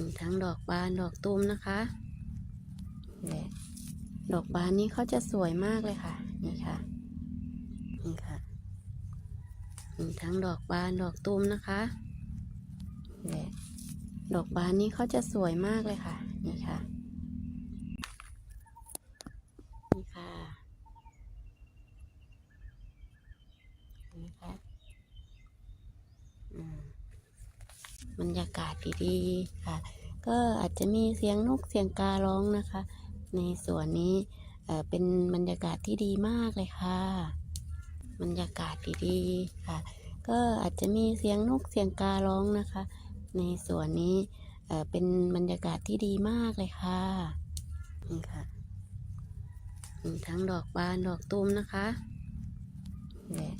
มีทั้งดอกบานดอกตูมนะคะและดอกบานนี้เขาจะสวยมากเลยค่ะ นี่ค่ะ นี่ค่ะ มีทั้งดอกบานดอกตูมนะคะและดอกบานนี้เขาจะสวยมากเลยค่ะ นี่ค่ะ นี่ค่ะ นี่ค่ะอืม บรรยากาศดีๆค่ะ ก็อาจจะมีเสียงนกเสียงการ้องนะคะ ในส่วนนี้เป็นบรรยากาศที่ดีมากเลยค่ะ บรรยากาศดีๆค่ะ ก็อาจจะมีเสียงนกเสียงการ้องนะคะ ในส่วนนี้เป็นบรรยากาศที่ดีมากเลยค่ะนี่ค่ะมีทั้งดอกบานดอกตูมนะคะและ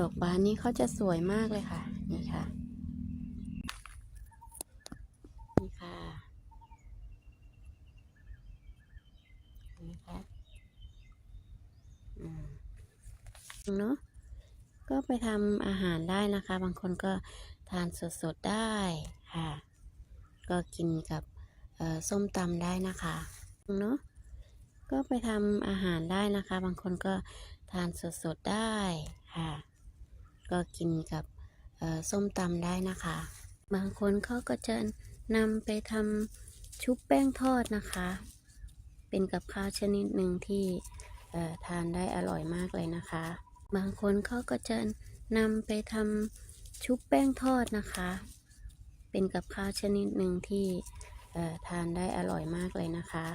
ดอกบานนี้เขาจะสวยมากเลยค่ะ นี่ค่ะ นี่ค่ะ นี่ค่ะอืมเนาะก็ไปทำอาหารได้นะคะ บางคนก็ทานสดๆได้ค่ะ ก็กินกับส้มตำได้นะคะเนาะก็ไปทำอาหารได้นะคะ บางคนก็ทานสดๆได้ค่ะ ก็กินกับส้มตำได้นะคะ บางคนเขาก็จะนำไปทำชุบแป้งทอดนะคะ เป็นกับข้าวชนิดหนึ่งที่ทานได้อร่อยมากเลยนะคะ บางคนเขาก็จะนำไปทำชุบแป้งทอดนะคะ เป็นกับข้าวชนิดหนึ่งที่ทานได้อร่อยมากเลยนะคะ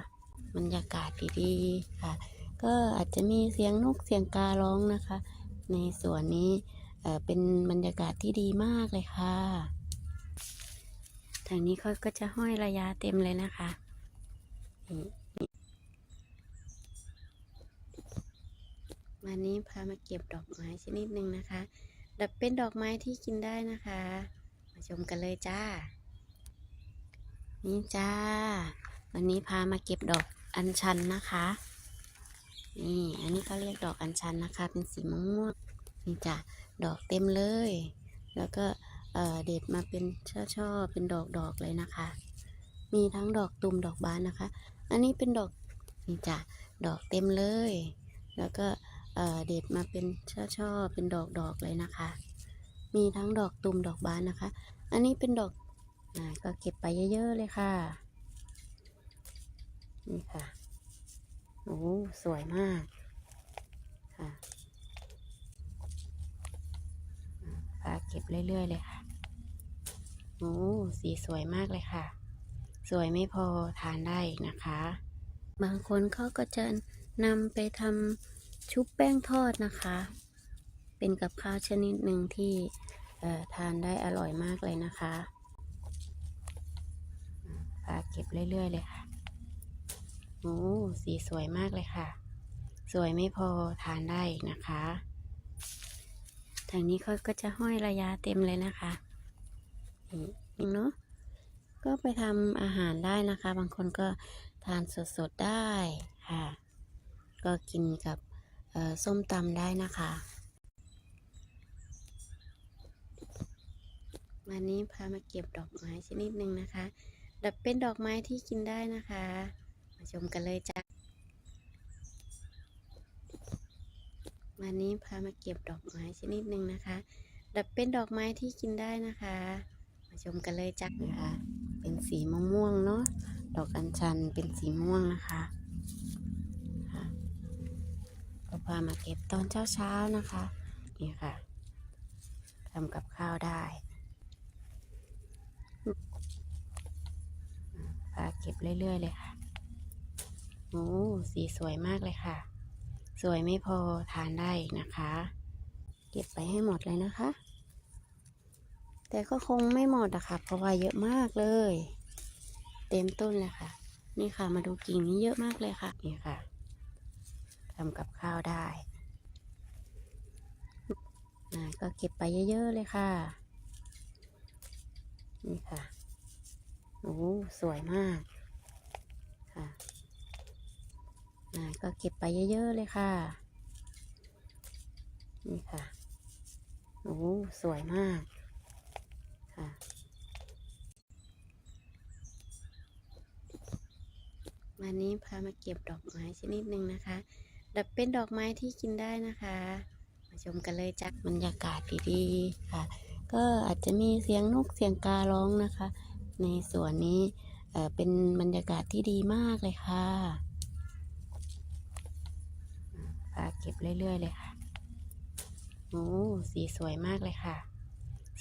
บรรยากาศดีๆค่ะ ก็อาจจะมีเสียงนกเสียงการ้องนะคะ ในส่วนนี้เอ่อเป็นบรรยากาศที่ดีมากเลยค่ะ ทางนี้เขาก็จะห้อยระยะเต็มเลยนะคะ วันนี้พามาเก็บดอกไม้ชนิดหนึ่งนะคะดับเป็นดอกไม้ที่กินได้นะคะ มาชมกันเลยจ้า นี่จ้า วันนี้พามาเก็บดอกอัญชันนะคะ นี่ อันนี้เขาเรียกดอกอัญชันนะคะ เป็นสีม่วงนี่จ้ะดอกเต็มเลย แล้วก็เออเด็ดมาเป็นช่อๆ เป็นดอกๆเลยนะคะ มีทั้งดอกตุ่มดอกบานนะคะ อันนี้เป็นดอกนี่จ้ะดอกเต็มเลย แล้วก็เเด็ดมาเป็นช่อๆเป็นดอกๆเลยนะคะ มีทั้งดอกตุ่มดอกบานนะคะ อันนี้เป็นดอกอก็เก็บไปเยอะๆเลยค่ะ นี่ค่ะโอ้สวยมากค่ะอ่าพาเก็บเรื่อยๆเลยค่ะโอ้สีสวยมากเลยค่ะ สวยไม่พอทานได้นะคะ บางคนเขาก็จะนำไปทำ ชุบแป้งทอดนะคะ เป็นกับข้าวชนิดหนึ่งที่ทานได้อร่อยมากเลยนะคะอาเก็บเรื่อย ๆ เลยค่ะโอ้สีสวยมากเลยค่ะ สวยไม่พอทานได้นะคะ ทางนี้เขาก็จะห้อยระยะเต็มเลยนะคะนี่เนาะก็ไปทำอาหารได้นะคะ บางคนก็ทานสดๆได้ค่ะ ก็กินกับ ส้มตำได้นะคะวันนี้พามาเก็บดอกไม้ชนิดหนึ่งนะคะดับเป็นดอกไม้ที่กินได้นะคะ มาชมกันเลยจ้ะวันนี้พามาเก็บดอกไม้ชนิดหนึ่งนะคะ ดับเป็นดอกไม้ที่กินได้นะคะ มาชมกันเลยจ้ะนะคะ เป็นสีม่วงๆเนาะดอกอัญชันเป็นสีม่วงนะคะค่ะ พามาเก็บตอนเช้าๆนะคะ นี่ค่ะทำกับข้าวได้พาเก็บเรื่อยๆเลยค่ะโอ้สีสวยมากเลยค่ะ สวยไม่พอทานได้นะคะ เก็บไปให้หมดเลยนะคะ แต่ก็คงไม่หมดอะค่ะ เพราะว่าเยอะมากเลย เต็มต้นเลยค่ะ นี่ค่ะมาดูกิ่งนี้เยอะมากเลยค่ะ นี่ค่ะ ทำกับข้าวได้อ่าก็เก็บไปเยอะ ๆ เลยค่ะ นี่ค่ะ โอ้ สวยมาก ค่ะอ่าก็เก็บไปเยอะ ๆ เลยค่ะ นี่ค่ะ โอ้ สวยมาก ค่ะวันนี้พามาเก็บดอกไม้ชนิดหนึ่งนะคะ ดับเป็นดอกไม้ที่กินได้นะคะ มาชมกันเลยจ้ะบรรยากาศดีๆค่ะ ก็อาจจะมีเสียงนกเสียงการ้องนะคะ ในสวนนี้เอ่อเป็นบรรยากาศที่ดีมากเลยค่ะพาเก็บเรื่อยๆเลยค่ะโอ้สีสวยมากเลยค่ะ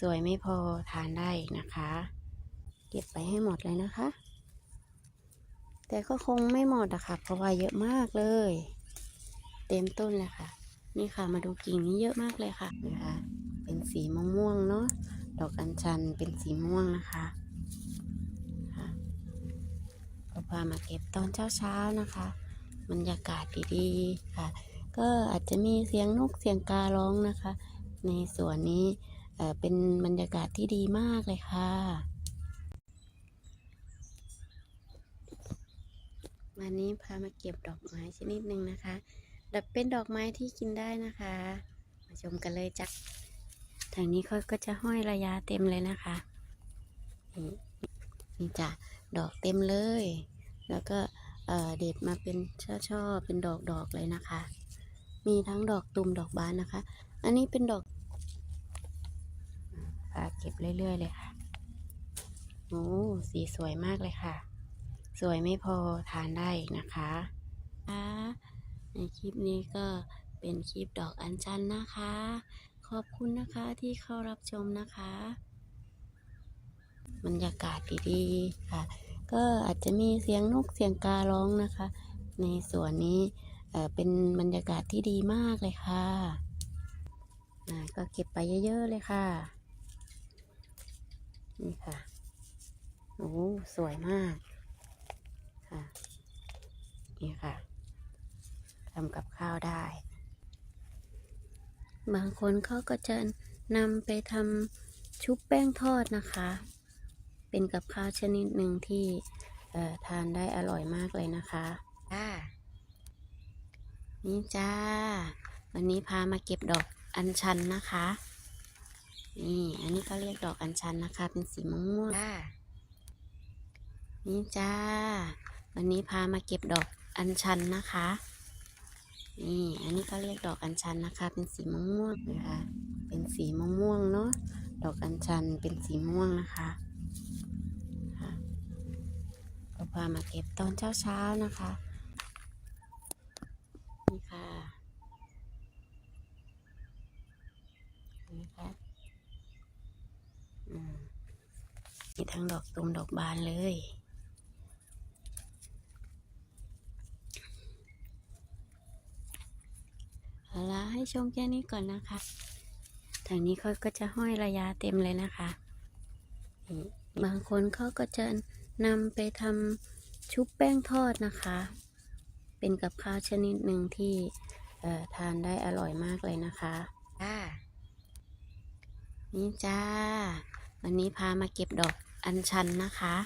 สวยไม่พอทานได้นะคะ เก็บไปให้หมดเลยนะคะ แต่ก็คงไม่หมดอะค่ะ เพราะว่าเยอะมากเลย เต็มต้นเลยค่ะ นี่ค่ะมาดูกิ่งนี้เยอะมากเลยค่ะนะคะ เป็นสีม่วงๆเนาะดอกอัญชันเป็นสีม่วงนะคะก็พามาเก็บตอนเช้าๆนะคะบรรยากาศดีๆค่ะ ก็อาจจะมีเสียงนกเสียงการ้องนะคะ ในสวนนี้เอ่อเป็นบรรยากาศที่ดีมากเลยค่ะ วันนี้พามาเก็บดอกไม้ชนิดหนึ่งนะคะ ดับเป็นดอกไม้ที่กินได้นะคะ มาชมกันเลยจ้ะทางนี้เขาก็จะห้อยระยะเต็มเลยนะคะนี่นี่จ้ะดอกเต็มเลย แล้วก็เเด็ดมาเป็นช่อๆเป็นดอกๆเลยนะคะ มีทั้งดอกตุ่มดอกบานนะคะ อันนี้เป็นดอกพาเก็บเรื่อยๆเลยค่ะโอ้สีสวยมากเลยค่ะ สวยไม่พอทานได้นะคะอ่า ในคลิปนี้ก็เป็นคลิปดอกอัญชันนะคะ ขอบคุณนะคะที่เข้ารับชมนะคะ บรรยากาศดีๆค่ะ ก็อาจจะมีเสียงนกเสียงการ้องนะคะ ในสวนนี้เป็นบรรยากาศที่ดีมากเลยค่ะก็เก็บไปเยอะๆเลยค่ะ นี่ค่ะ โอ้ สวยมาก ค่ะ นี่ค่ะ ทำกับข้าวได้ บางคนเขาก็จะนำไปทำชุบแป้งทอดนะคะ เป็นกับข้าวชนิดหนึ่งที่เอ่อทานได้อร่อยมากเลยนะคะจ้านี่จ้า วันนี้พามาเก็บดอกอัญชันนะคะ นี่ อันนี้เขาเรียกดอกอัญชันนะคะ เป็นสีม่วงๆจ้านี่จ้า วันนี้พามาเก็บดอกอัญชันนะคะ นี่ อันนี้ก็เรียกดอกอัญชันนะคะ เป็นสีม่วงๆนะคะ เป็นสีม่วงๆเนาะ ดอกอัญชันเป็นสีม่วงนะคะก็พามาเก็บตอนเช้าๆนะคะ นี่ค่ะนี่ค่ะอืมมีทั้งดอกตุมดอกบานเลย เอาละให้ ชมแค่นี้ก่อนนะคะทางนี้เขาก็จะห้อยระยะเต็มเลยนะคะนี่บางคนเขาก็จะนำไปทำชุบแป้งทอดนะคะ เป็นกับข้าวชนิดหนึ่งที่เอ่อทานได้อร่อยมากเลยนะคะจ้านี่จ้า วันนี้พามาเก็บดอกอัญชันนะคะ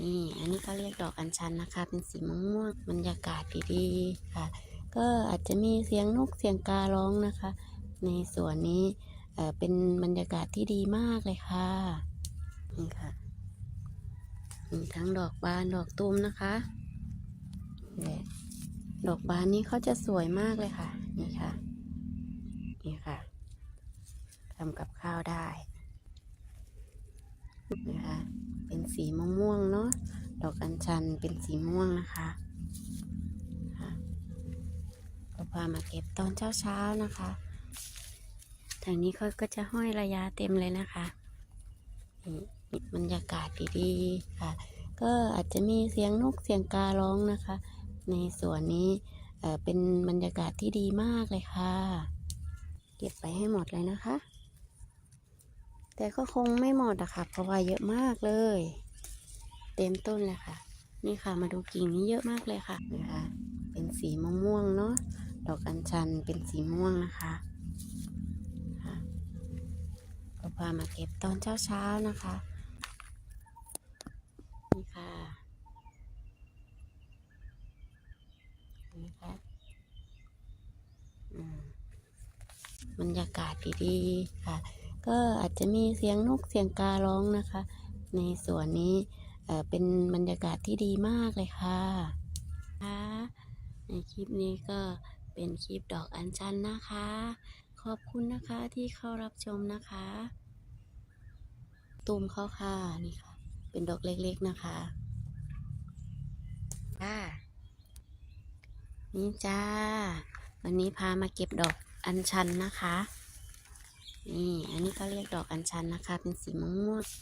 นี่ อันนี้ก็เรียกดอกอัญชันนะคะ เป็นสีม่วงๆบรรยากาศดีๆค่ะ ก็อาจจะมีเสียงนกเสียงการ้องนะคะ ในสวนนี้เป็นบรรยากาศที่ดีมากเลยค่ะนี่ค่ะมีทั้งดอกบานดอกตูมนะคะดอกบานนี้เขาจะสวยมากเลยค่ะ นี่ค่ะ นี่ค่ะทำกับข้าวได้นะคะเป็นสีม่วงๆเนาะดอกอัญชันเป็นสีม่วงนะคะ พามาเก็บตอนเช้าๆนะคะ ทางนี้เขาก็จะห้อยระยะเต็มเลยนะคะนี่บรรยากาศดีๆค่ะ ก็อาจจะมีเสียงนกเสียงการ้องนะคะ ในสวนนี้เป็นบรรยากาศที่ดีมากเลยค่ะ เก็บไปให้หมดเลยนะคะ แต่ก็คงไม่หมดอะค่ะ เพราะว่าเยอะมากเลย เต็มต้นเลยค่ะ นี่ค่ะมาดูกิ่งนี้เยอะมากเลยค่ะนะคะเป็นสีม่วงๆเนาะ ดอกอัญชันเป็นสีม่วงนะคะก็พามาเก็บตอนเช้าๆนะคะ นี่ค่ะนี่ค่ะอืมบรรยากาศดีๆค่ะ ก็อาจจะมีเสียงนกเสียงการ้องนะคะ ในสวนนี้เอ่อเป็นบรรยากาศที่ดีมากเลยค่ะค่ะในคลิปนี้ก็ เป็นคลิปดอกอัญชันนะคะ ขอบคุณนะคะที่เข้ารับชมนะคะตูมเขาค่ะนี่ค่ะ เป็นดอกเล็กๆนะคะค่ะนี่จ้า วันนี้พามาเก็บดอกอัญชันนะคะ นี่ อันนี้ก็เรียกดอกอัญชันนะคะ เป็นสีม่วงๆ